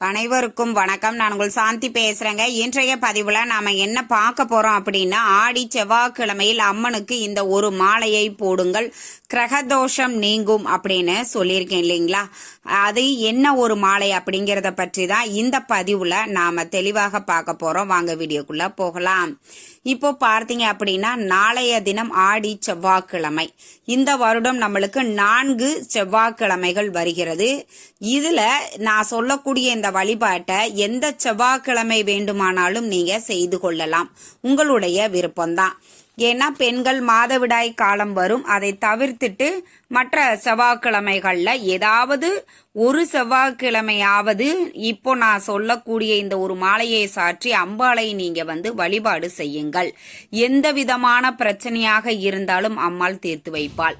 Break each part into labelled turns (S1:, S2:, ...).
S1: அனைவருக்கும் வணக்கம். நான் உங்கள் சாந்தி பேசுறேங்க. இன்றைய பதிவுல நாம என்ன பார்க்க போறோம் அப்படின்னா ஆடி செவ்வாய்க்கிழமையில் அம்மனுக்கு இந்த ஒரு மாலையை போடுங்கள். கிரகதோஷம் நீங்கும் அப்படின்னு சொல்லியிருக்கேன் இல்லைங்களா? அது என்ன ஒரு மாலை அப்படிங்கிறத பற்றி தான் இந்த பதிவுல நாம தெளிவாக பார்க்க போறோம். வாங்க வீடியோக்குள்ள போகலாம். இப்போ பார்த்தீங்க அப்படின்னா நாளைய தினம் ஆடி செவ்வாய்க்கிழமை. இந்த வருடம் நம்மளுக்கு நான்கு செவ்வாய்க்கிழமைகள் வருகிறது. இதுல நான் சொல்லக்கூடிய இந்த வழிபாட்டை எந்த செவ்வாய்க்கிழமை வேண்டுமானாலும் நீங்க செய்து கொள்ளலாம். உங்களுடைய விருப்பம்தான். ஏன்னா பெண்கள் மாதவிடாய் காலம் வரும். அதை தவிர்த்துட்டு மற்ற செவ்வாய்க்கிழமைகளில் ஏதாவது ஒரு செவ்வாய்க்கிழமையாவது இப்போ நான் சொல்லக்கூடிய இந்த ஒரு மாலையை சாற்றி அம்பாளை நீங்க வந்து வழிபாடு செய்யுங்கள். எந்த விதமான பிரச்சனையாக இருந்தாலும் அம்மாள் தீர்த்து வைப்பாள்.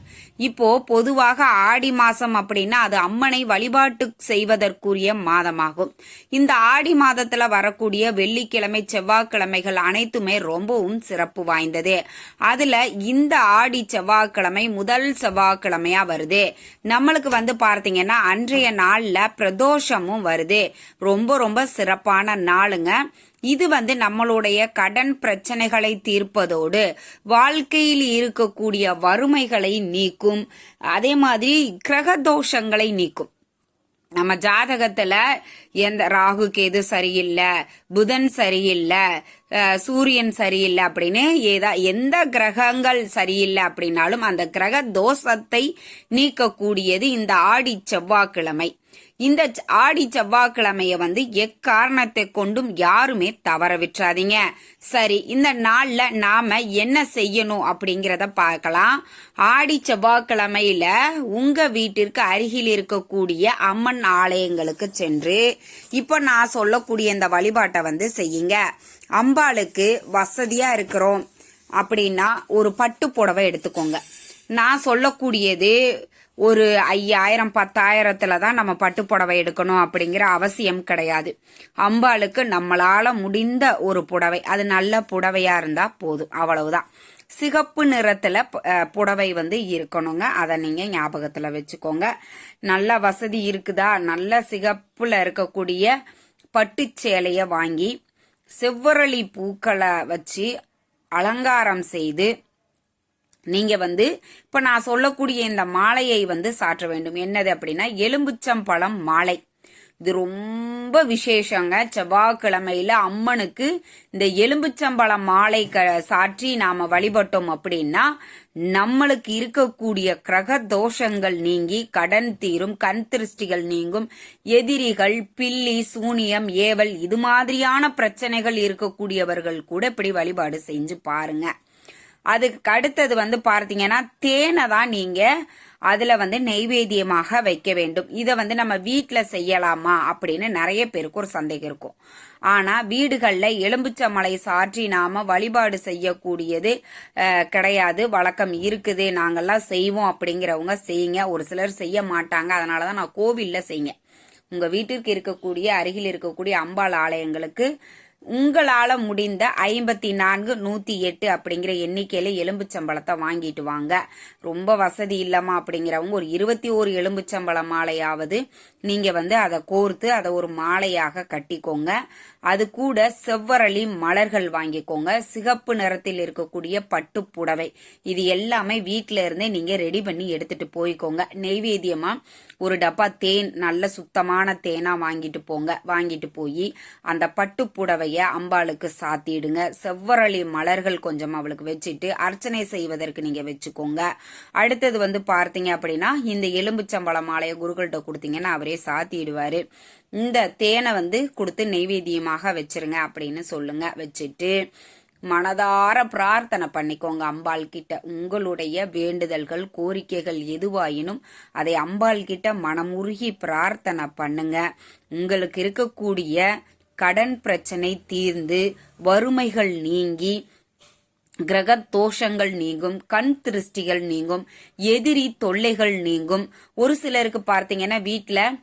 S1: இப்போ பொதுவாக ஆடி மாசம் அப்படின்னா அது அம்மனை வழிபாட்டு செய்வதற்குரிய மாதமாகும். இந்த ஆடி மாதத்துல வரக்கூடிய வெள்ளிக்கிழமை செவ்வாய்க்கிழமைகள் அனைத்துமே ரொம்பவும் சிறப்பு வாய்ந்தது. அதுல இந்த ஆடி செவ்வாய்க்கிழமை முதல் செவ்வாய்க்கிழமையா வருது. நம்மளுக்கு வந்து பார்த்தீங்கன்னா அன்றைய நாள்ல பிரதோஷமும் வருது. ரொம்ப ரொம்ப சிறப்பான நாளுங்க. இது வந்து நம்மளுடைய கடன் பிரச்சனைகளை தீர்ப்பதோடு வாழ்க்கையில் இருக்கக்கூடிய வறுமைகளை நீக்கும் அதே மாதிரி கிரக தோஷங்களை நீக்கும். நம்ம ஜாதகத்துல எந்த ராகு கேது சரியில்லை புதன் சரியில்லை சூரியன் சரியில்லை அப்படின்னு ஏதா எந்த கிரகங்கள் சரியில்லை அப்படின்னாலும் அந்த கிரக தோஷத்தை நீக்கக்கூடியது இந்த ஆடி செவ்வாய்க்கிழமை. இந்த ஆடி செவ்வாய்க்கிழமைய வந்து எக்காரணத்தை கொண்டும் யாருமே தவற விட்டுறாதீங்க. சரி இந்த நாள்ல நாம என்ன செய்யணும் அப்படிங்கிறத பார்க்கலாம். ஆடி செவ்வாய்க்கிழமையில உங்க வீட்டிற்கு அருகில் இருக்கக்கூடிய அம்மன் ஆலயங்களுக்கு சென்று இப்போ நான் சொல்லக்கூடிய இந்த வழிபாட்டை வந்து செய்யுங்க. அம்பாளுக்கு வசதியா இருக்கிறோம். அப்படின்னா ஒரு பட்டு புடவை எடுத்துக்கோங்க. நான் சொல்லக்கூடியது ஒரு ஐயாயிரம் பத்தாயிரத்துல தான் நம்ம பட்டு புடவை எடுக்கணும் அப்படிங்கிற அவசியம் கிடையாது. அம்பாளுக்கு நம்மளால முடிந்த ஒரு புடவை அது நல்ல புடவையா இருந்தா போதும். அவ்வளவுதான். சிகப்பு நிறத்துல புடவை வந்து இருக்கணுங்க. அதை நீங்க ஞாபகத்துல வச்சுக்கோங்க. நல்ல வசதி இருக்குதா? நல்ல சிகப்புல இருக்கக்கூடிய பட்டு சேலைய வாங்கி செவ்வரளி பூக்களை வச்சு அலங்காரம் செய்து நீங்க வந்து இப்ப நான் சொல்லக்கூடிய இந்த மாலையை வந்து சாற்ற வேண்டும். என்னது அப்படின்னா எலும்புச்சம்பழம் மாலை. இது ரொம்ப விசேஷங்க. செவ்வாய்க்கிழமையில அம்மனுக்கு இந்த எலும்புச்சம்பழம் மாலை க சாற்றி நாம வழிபட்டோம் அப்படின்னா நம்மளுக்கு இருக்கக்கூடிய கிரக தோஷங்கள் நீங்கி கடன் தீரும் கண் திருஷ்டிகள் நீங்கும். எதிரிகள் பில்லி சூனியம் ஏவல் இது மாதிரியான பிரச்சனைகள் இருக்கக்கூடியவர்கள் கூட இப்படி வழிபாடு செஞ்சு பாருங்க. அதுக்கு அடுத்தது வந்து பார்த்தீங்கன்னா தேனை தான் நீங்க அதுல வந்து நெய்வேத்தியமாக வைக்க வேண்டும். இதை வந்து நம்ம வீட்டில் செய்யலாமா அப்படின்னு நிறைய பேருக்கு ஒரு சந்தேகம் இருக்கும். ஆனா வீடுகளில் எலும்புச்சமலை சாற்றி நாம வழிபாடு செய்யக்கூடியது கிடையாது. வழக்கம் இருக்குது. நாங்கெல்லாம் செய்வோம் அப்படிங்கிறவங்க செய்யுங்க. ஒரு சிலர் செய்ய மாட்டாங்க. அதனாலதான் நான் கோவில்ல செய்யுங்க. உங்கள் வீட்டிற்கு இருக்கக்கூடிய அருகில் இருக்கக்கூடிய அம்பாள் ஆலயங்களுக்கு உங்களால முடிந்த ஐம்பத்தி நான்கு நூத்தி எட்டு அப்படிங்கிற எண்ணிக்கையில எலும்புச்சம்பளத்தை வாங்கிட்டு வாங்க. ரொம்ப வசதி இல்லமா அப்படிங்கிறவங்க ஒரு இருபத்தி ஒரு எலும்புச்சம்பள மாலையாவது நீங்க வந்து அதை கோர்த்து அதை ஒரு மாலையாக கட்டிக்கோங்க. அது கூட செவ்வரளி மலர்கள் வாங்கிக்கோங்க. சிகப்பு நிறத்தில் இருக்கக்கூடிய பட்டு புடவை. இது எல்லாமே வீட்டில் இருந்தே நீங்க ரெடி பண்ணி எடுத்துட்டு போய்க்கோங்க. நெய்வேத்தியமா ஒரு டப்பா தேன் நல்ல சுத்தமான தேனா வாங்கிட்டு போங்க. வாங்கிட்டு போய் அந்த பட்டு புடவை புடவைய அம்பாளுக்கு சாத்திடுங்க. செவ்வரளி மலர்கள் கொஞ்சம் அவளுக்கு வச்சுட்டு அர்ச்சனை செய்வதற்கு நீங்க வச்சுக்கோங்க. அடுத்தது வந்து பார்த்தீங்க அப்படின்னா இந்த எலும்புச்சம்பள மாலையை குருக்கள்கிட்ட கொடுத்தீங்கன்னா அவரே சாத்திடுவாரு. இந்த தேனை வந்து கொடுத்து நெய்வேத்தியமாக வச்சிருங்க அப்படின்னு சொல்லுங்க. வச்சுட்டு மனதார பிரார்த்தனை பண்ணிக்கோங்க அம்பாள் கிட்ட உங்களுடைய வேண்டுதல்கள் கோரிக்கைகள் எதுவாயினும் அதை அம்பாள் கிட்ட மனமுருகி பிரார்த்தனை பண்ணுங்க. உங்களுக்கு இருக்கக்கூடிய கடன் பிரச்சனை தீர்ந்து வறுமைகள் நீங்கி கிரக தோஷங்கள் நீங்கும் கண் திருஷ்டிகள் நீங்கும் எதிரி தொல்லைகள் நீங்கும். ஒரு சிலருக்கு பார்த்தீங்கன்னா வீட்டில்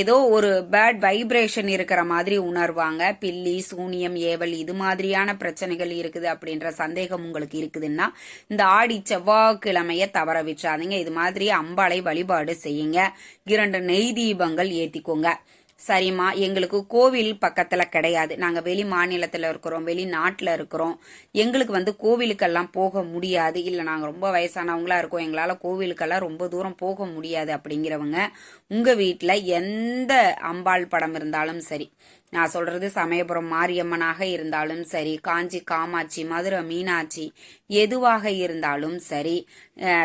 S1: ஏதோ ஒரு பேட் வைப்ரேஷன் இருக்கிற மாதிரி உணர்வாங்க. பில்லி சூனியம் ஏவல் இது மாதிரியான பிரச்சனைகள் இருக்குது அப்படின்ற சந்தேகம் உங்களுக்கு இருக்குதுன்னா இந்த ஆடி செவ்வாய்க்கிழமைய தவற விட்டுறாதீங்க. இது மாதிரி அம்பாளை வழிபாடு செய்யுங்க. இரண்டு நெய் தீபங்கள் ஏத்திக்கோங்க. சரிம்மா எங்களுக்கு கோவில் பக்கத்தில் கிடையாது. நாங்கள் வெளி மாநிலத்தில் இருக்கிறோம் வெளிநாட்டில் இருக்கிறோம். எங்களுக்கு வந்து கோவிலுக்கெல்லாம் போக முடியாது. இல்லை நாங்கள் ரொம்ப வயசானவங்களா இருக்கோம். எங்களால் கோவிலுக்கெல்லாம் ரொம்ப தூரம் போக முடியாது அப்படிங்கிறவங்க உங்கள் வீட்டில் எந்த அம்பாள் படம் இருந்தாலும் சரி நான் சொல்றது சமயபுரம் மாரியம்மனாக இருந்தாலும் சரி காஞ்சி காமாட்சி மதுரை மீனாட்சி எதுவாக இருந்தாலும் சரி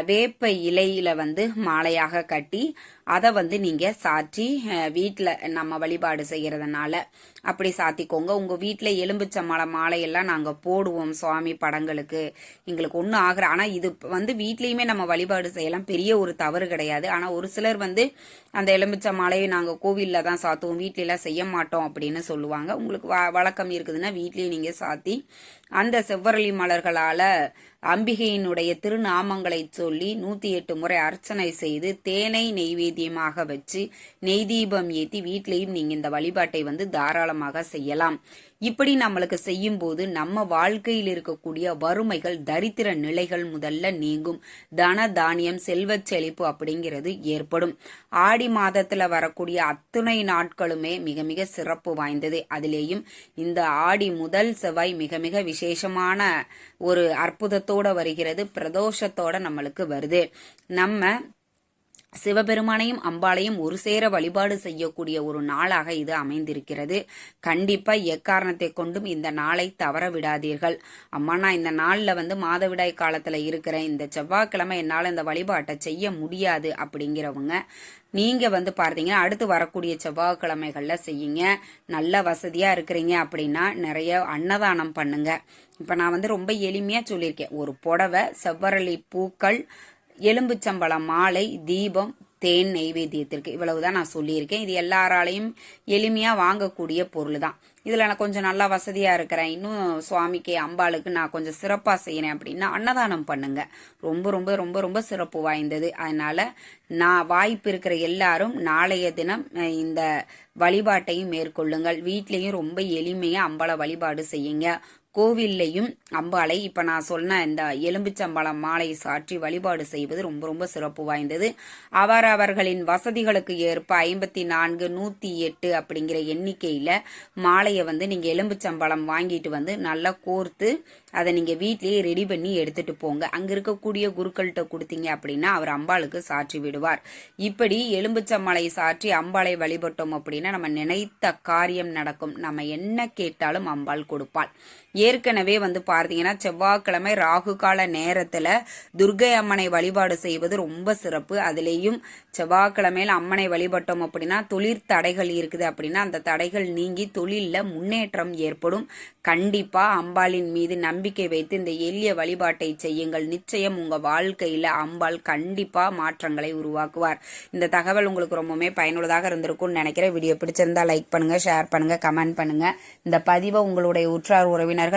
S1: வேப்ப இலையில வந்து மாலையாக கட்டி அதை வந்து நீங்க சாற்றி வீட்டில் நம்ம வழிபாடு செய்யறதுனால அப்படி சாத்திக்கோங்க. உங்க வீட்டில் எலும்புச்சம்பழ மாலையெல்லாம் நாங்க போடுவோம் சுவாமி படங்களுக்கு. எங்களுக்கு ஒன்றும் ஆகிற ஆனா இது வந்து வீட்லயுமே நம்ம வழிபாடு செய்யலாம். பெரிய ஒரு தவறு கிடையாது. ஆனா ஒரு சிலர் வந்து அந்த எலும்பிச்ச மாலையை நாங்க கோவில்ல தான் சாத்துவோம். வீட்ல செய்ய மாட்டோம் அப்படின்னு சொல்லுவாங்க. உங்களுக்கு வ- வழக்கம் இருக்குதுன்னா வீட்லயே நீங்க சாத்தி அந்த செவ்வரளி மலர்களால அம்பிகையினுடைய திருநாமங்களை சொல்லி நூத்தி எட்டு முறை அர்ச்சனை செய்து தேனை நைவேத்தியமாக வச்சு நெய் தீபம் ஏத்தி நீங்கள் இந்த வழிபாட்டை வந்து தாராளமாக செய்யலாம். இப்படி நம்மளுக்கு செய்யும் போது நம்ம வாழ்க்கையில் இருக்கக்கூடிய வறுமைகள் தரித்திர நிலைகள் முதல்ல நீங்கும். தன தானியம் செல்வச் செழிப்பு அப்படிங்கிறது ஏற்படும். ஆடி மாதத்துல வரக்கூடிய அத்துணை நாட்களுமே மிக மிக சிறப்பு வாய்ந்தது. அதிலேயும் இந்த ஆடி முதல் செவ்வாய் மிக மிக விசேஷமான ஒரு அற்புதத்தோட வருகிறது. பிரதோஷத்தோட நம்மளுக்கு வருது. நம்ம சிவபெருமானையும் அம்பாளையும் ஒரு சேர வழிபாடு செய்யக்கூடிய ஒரு நாளாக இது அமைந்திருக்கிறது. கண்டிப்பா எக்காரணத்தை கொண்டும் இந்த நாளை தவற விடாதீர்கள். அம்மா நான் இந்த நாள்ல வந்து மாதவிடாய் காலத்துல இருக்கிறேன். இந்த செவ்வாய்க்கிழமை என்னால இந்த வழிபாட்டை செய்ய முடியாது அப்படிங்கிறவங்க நீங்க வந்து பார்த்தீங்கன்னா அடுத்து வரக்கூடிய செவ்வாய்க்கிழமைகள்ல செய்யுங்க. நல்ல வசதியா இருக்கிறீங்க அப்படின்னா நிறைய அன்னதானம் பண்ணுங்க. இப்ப நான் வந்து ரொம்ப எளிமையா சொல்லியிருக்கேன். ஒரு புடவை செவ்வரளி பூக்கள் எலும்புச்சம்பழம் மாலை தீபம் தேன் நெய்வேத்தியத்திற்கு இவ்வளவுதான் நான் சொல்லியிருக்கேன். இது எல்லாராலையும் எளிமையா வாங்கக்கூடிய பொருள் தான் இதுல நான் கொஞ்சம் நல்லா வசதியா இருக்கிறேன். இன்னும் சுவாமிக்கு அம்பாளுக்கு நான் கொஞ்சம் சிறப்பா செய்யறேன் அப்படின்னா அன்னதானம் பண்ணுங்க. ரொம்ப ரொம்ப ரொம்ப ரொம்ப சிறப்பு வாய்ந்தது. அதனால நான் வாய்ப்பு இருக்கிற எல்லாரும் நாளைய தினம் இந்த வழிபாட்டையும் மேற்கொள்ளுங்கள். வீட்லேயும் ரொம்ப எளிமையா அம்பள வழிபாடு செய்யுங்க. கோவில்லையும் அம்பாளை இப்ப நான் சொன்ன இந்த எலும்பிச்சம்பழம் மாலை சாற்றி வழிபாடு செய்வது ரொம்ப ரொம்ப சிறப்பு வாய்ந்தது. அவரவர்களின் வசதிகளுக்கு ஏற்ப ஐம்பத்தி நான்கு நூத்தி எட்டு அப்படிங்கிற எண்ணிக்கையில மாலையை வந்து நீங்க எலும்புச்சம்பழம் வாங்கிட்டு வந்து நல்லா கோர்த்து அதை நீங்க வீட்லயே ரெடி பண்ணி எடுத்துட்டு போங்க. அங்க இருக்கக்கூடிய குருக்கள்கிட்ட கொடுத்தீங்க அப்படின்னா அவர் அம்பாளுக்கு சாற்றி விடுவார். இப்படி எலும்புச்சம்பளை சாற்றி அம்பாளை வழிபட்டோம் அப்படின்னா நம்ம நினைத்த காரியம் நடக்கும். நம்ம என்ன கேட்டாலும் அம்பாள் கொடுப்பாள். ஏற்கனவே வந்து பார்த்தீங்கன்னா செவ்வாய்க்கிழமை ராகு கால நேரத்தில் துர்கை அம்மனை வழிபாடு செய்வது ரொம்ப சிறப்பு. அதுலேயும் செவ்வாய்க்கிழமையில் அம்மனை வழிபட்டோம் அப்படின்னா தொழிற் தடைகள் இருக்குது அப்படின்னா அந்த தடைகள் நீங்கி தொழிலில் முன்னேற்றம் ஏற்படும். கண்டிப்பாக அம்பாளின் மீது நம்பிக்கை வைத்து இந்த எளிய வழிபாட்டை செய்யுங்கள். நிச்சயம் உங்கள் வாழ்க்கையில் அம்பாள் கண்டிப்பாக மாற்றங்களை உருவாக்குவார். இந்த தகவல் உங்களுக்கு ரொம்பவுமே பயனுள்ளதாக இருந்திருக்கும்னு நினைக்கிறேன். வீடியோ பிடிச்சிருந்தா லைக் பண்ணுங்கள் ஷேர் பண்ணுங்கள் கமெண்ட் பண்ணுங்கள் இந்த பதிவை உங்களுடைய உற்றார் உறவினர்கள்